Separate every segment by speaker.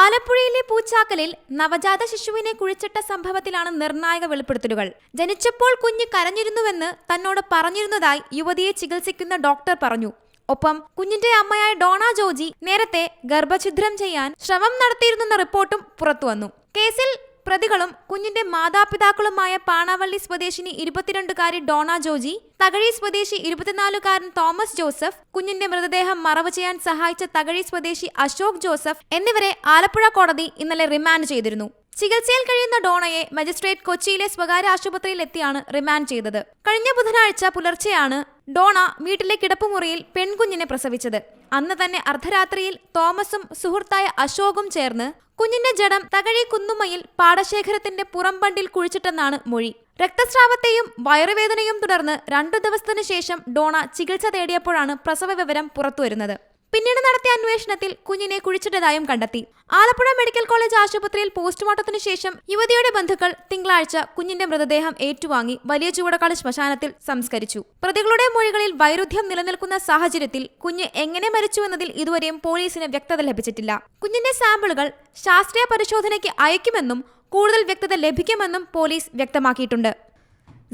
Speaker 1: ആലപ്പുഴയിലെ പൂച്ചാക്കലിൽ നവജാത ശിശുവിനെ കുഴിച്ചിട്ട സംഭവത്തിലാണ് നിർണായക വെളിപ്പെടുത്തലുകൾ. ജനിച്ചപ്പോൾ കുഞ്ഞ് കരഞ്ഞിരുന്നുവെന്ന് തന്നോട് പറഞ്ഞിരുന്നതായി യുവതിയെ ചികിത്സിക്കുന്ന ഡോക്ടർ പറഞ്ഞു. ഒപ്പം കുഞ്ഞിന്റെ അമ്മയായ ഡോണ ജോജി നേരത്തെ ഗർഭഛിദ്രം ചെയ്യാൻ ശ്രമം നടത്തിയിരുന്നെന്ന റിപ്പോർട്ടും പുറത്തുവന്നു. കേസിൽ പ്രതികളും കുഞ്ഞിന്റെ മാതാപിതാക്കളുമായ പാണാവള്ളി സ്വദേശിനി ഇരുപത്തിരണ്ടുകാരി ഡോണ ജോജി തകഴി സ്വദേശി ഇരുപത്തിനാലുകാരൻ തോമസ് ജോസഫ് കുഞ്ഞിന്റെ മൃതദേഹം മറവ് ചെയ്യാൻ സഹായിച്ച തകഴി സ്വദേശി അശോക് ജോസഫ് എന്നിവരെ ആലപ്പുഴ കോടതി ഇന്നലെ റിമാൻഡ് ചെയ്തിരുന്നു. ചികിത്സയിൽ കഴിയുന്ന ഡോണയെ മജിസ്ട്രേറ്റ് കൊച്ചിയിലെ സ്വകാര്യ ആശുപത്രിയിൽ എത്തിയാണ് റിമാൻഡ് ചെയ്തത്. കഴിഞ്ഞ ബുധനാഴ്ച പുലർച്ചെയാണ് ഡോണ വീട്ടിലെ കിടപ്പുമുറിയിൽ പെൺകുഞ്ഞിനെ പ്രസവിച്ചത്. അന്ന് തന്നെ അർദ്ധരാത്രിയിൽ തോമസും സുഹൃത്തായ അശോകും ചേർന്ന് കുഞ്ഞിന്റെ ജഡം തകഴി കുന്നുമ്മയിൽ പാടശേഖരത്തിന്റെ പുറംബണ്ടിൽ കുഴിച്ചിട്ടെന്നാണ് മൊഴി. രക്തസ്രാവത്തെയും വയറുവേദനയും തുടർന്ന് രണ്ടു ദിവസത്തിനു ശേഷം ഡോണ ചികിത്സ തേടിയപ്പോഴാണ് പ്രസവ വിവരം പുറത്തുവരുന്നത്. പിന്നീട് നടത്തിയ അന്വേഷണത്തിൽ കുഞ്ഞിനെ കുഴിച്ചിട്ടതായും കണ്ടെത്തി. ആലപ്പുഴ മെഡിക്കൽ കോളേജ് ആശുപത്രിയിൽ പോസ്റ്റ്മോർട്ടത്തിനു ശേഷം യുവതിയുടെ ബന്ധുക്കൾ തിങ്കളാഴ്ച കുഞ്ഞിന്റെ മൃതദേഹം ഏറ്റുവാങ്ങി വലിയ ചൂടക്കാട് ശ്മശാനത്തിൽ സംസ്കരിച്ചു. പ്രതികളുടെ മൊഴികളിൽ വൈരുദ്ധ്യം നിലനിൽക്കുന്ന സാഹചര്യത്തിൽ കുഞ്ഞ് എങ്ങനെ മരിച്ചു എന്നതിൽ ഇതുവരെയും പോലീസിന് വ്യക്തത ലഭിച്ചിട്ടില്ല. കുഞ്ഞിന്റെ സാമ്പിളുകൾ ശാസ്ത്രീയ പരിശോധനയ്ക്ക് അയക്കുമെന്നും കൂടുതൽ വ്യക്തത ലഭിക്കുമെന്നും പോലീസ് വ്യക്തമാക്കിയിട്ടുണ്ട്.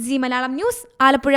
Speaker 1: C Malayalam news Alappuzha.